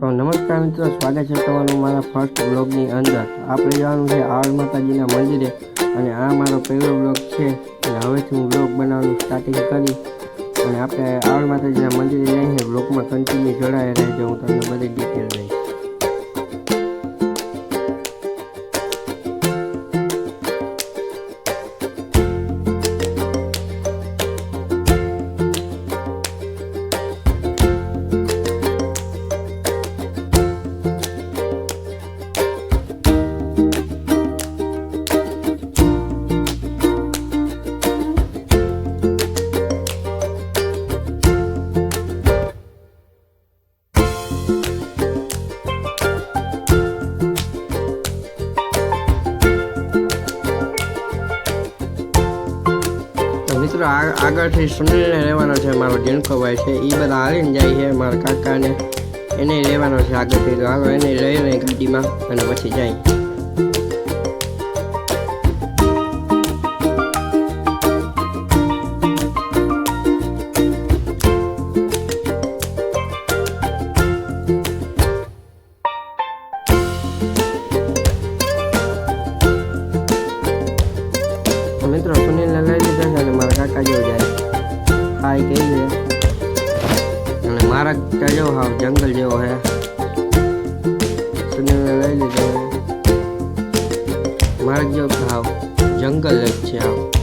તો નમસ્કાર મિત્રો, સ્વાગત છે તમારું મારા ફર્સ્ટ બ્લોગની અંદર. આપણે જવાનું છે આવડ માતાજીના મંદિરે અને આ મારો પહેલો બ્લોગ છે. અને હવેથી હું બ્લોગ બનાવવાનું સ્ટાર્ટિંગ કરી અને આપણે આવડ માતાજીના મંદિરે જઈને બ્લોગમાં કન્ટિન્યુ જોડાયા રહેજો. હું તમને બધી ડિટેલ લઈશ મિત્રો આગળથી સુનિલને રહેવાનો છે મારો જીણકોભાઈ છે. એ બધા હાલીને જાય છે મારા કાકાને. એને રહેવાનો છે આગળથી. તો હાલો એને લઈ લઈ ગાડીમાં અને પછી જાય. ત્યાં જેવો હાવ જંગલ જેવો હે સુનિલને લઈ લીધો હે મારા જેવો હાવ જંગલ જ છે હાવ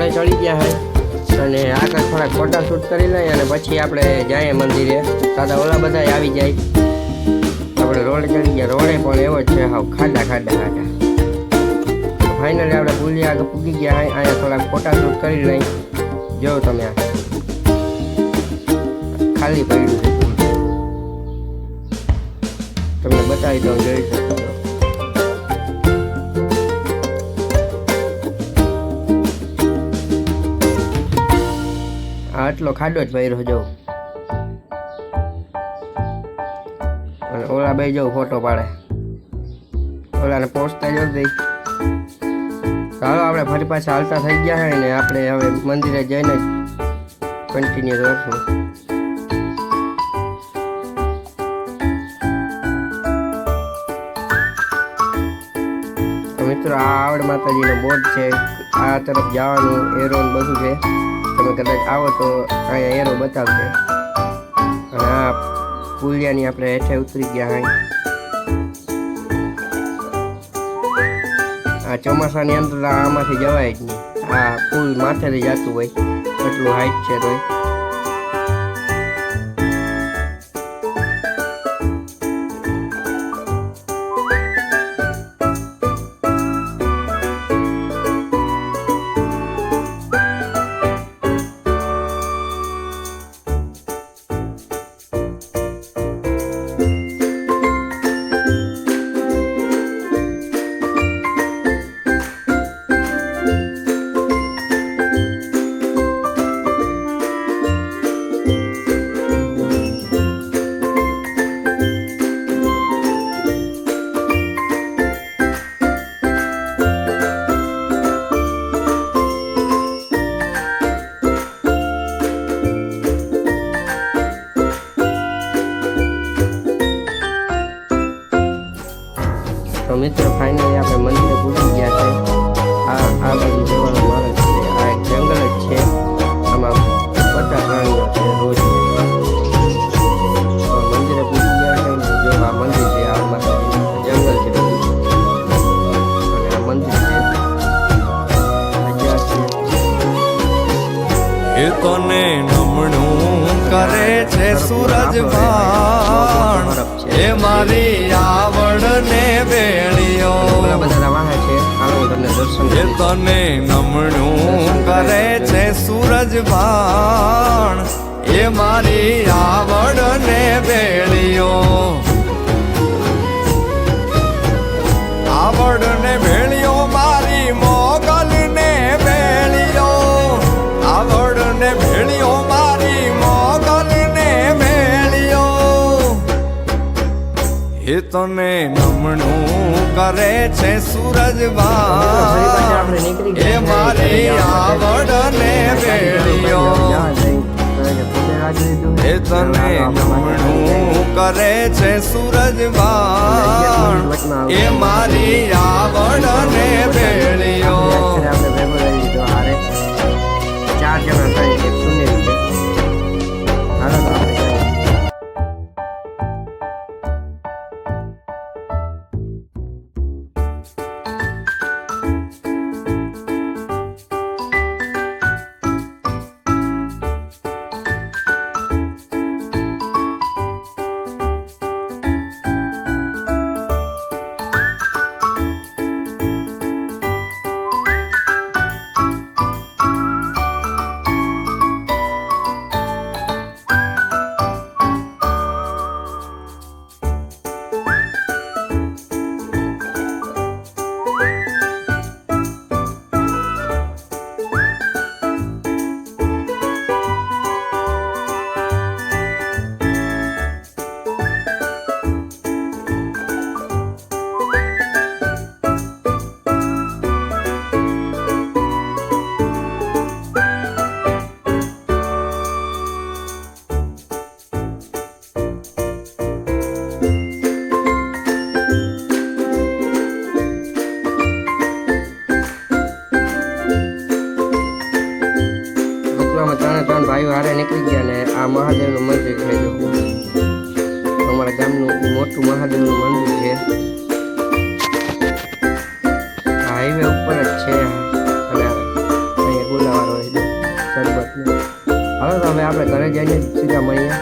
મિત્રો ચડી ગયા હે. અને આગળ થોડાક ફોટા શૂટ કરી લઈએ અને પછી આપણે જઈએ મંદિરે. દાદા ઓલા બધા આવી જાય. આપણે રોડ ચડી ગયા. રોડે પણ એવો જ છે હાવ ખાડા ખાડા ખાડા ફાઇનલી આપણે પુલી આગળ પૂગી ગયા હોય અહીંયા થોડાક ફોટા શૂટ કરી લઈ. જો તમે ખાલી પડ્યું છે. તમને બતાવી દઉં જોઈ શકો આટલો ખાડો જ પહેર્યો જો. અને ઓલા બે જવું ફોટો પાડે. ઓલાને પહોંચતા જ દઈ. ચાલો, આપણે ફરી પાછા હાલતા થઈ ગયા હોય ને આપણે હવે મંદિરે જઈને જ કન્ટિન્યુ કરશું મિત્રો, આ આવડ માતાજીનો બોર્ડ છે. આ તરફ જવાનું, એરોન બધું છે. તમે કદાચ આવો તો અહીંયા એરો બતાવશે. અને આ પુલિયાની આપણે હેઠે ઉતરી ગયા હોય. આ ચોમાસાની અંદર આમાંથી જવાય જ નહીં. આ પુલ માથેથી જતું હોય, એટલું હાઈટ છે તોય. મિત્રો ફાઇનલી આપણે મંદિરે પૂછી ગયા છે. આ આ બાજુ જવાનો માર્ગ છે. આ એક જંગલ જ છે. આમાં બધા પ્રાણીઓ છે રોજ મંદિરે પૂછી ગયા છે જો આ મંદિર છે આ માતાજી જંગલ છે. અને આ મંદિર છે. એ તને નમણું કરે છે સૂરજ એ મારી આવડ ને વેળિયો એ તને નમણું કરે છે સૂરજ ભાણ એ મારી આવડ ને બેળીઓ આવડ ને એ તને નમણું કરે છે સૂરજ આપણે નીકળી એ મારી આવડ ને ભેળીઓ એ તને નમણું કરે છે સૂરજ એ મારી આવડ ને ભેળીઓ ચાર જણા ગામનું મોટું મહાદેવનું મંદિર છે. હાઈવે ઉપર જ છે અને અહીંયા ગુલાવાળો હોય છે. શરબતનો હવે તો હવે આપણે ઘરે જઈએ, સીધા મળીએ.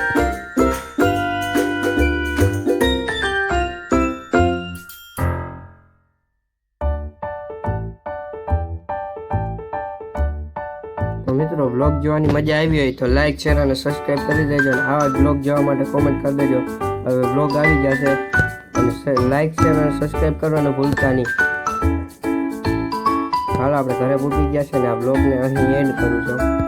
મિત્રો બ્લોગ જોવાની મજા આવી હોય તો લાઈક શેર અને સબસ્ક્રાઈબ કરી દેજો અને આવા બ્લોગ જોવા માટે કોમેન્ટ કરી દેજો. હવે બ્લોગ આવી ગયા છે. અને લાઈક શેર અને સબસ્ક્રાઈબ કરવાનું ભૂલતા નહીં. હાલ, આપણે ઘરે પૂકી ગયા છે ને આ બ્લોગને અહીં એન્ડ કરું છું.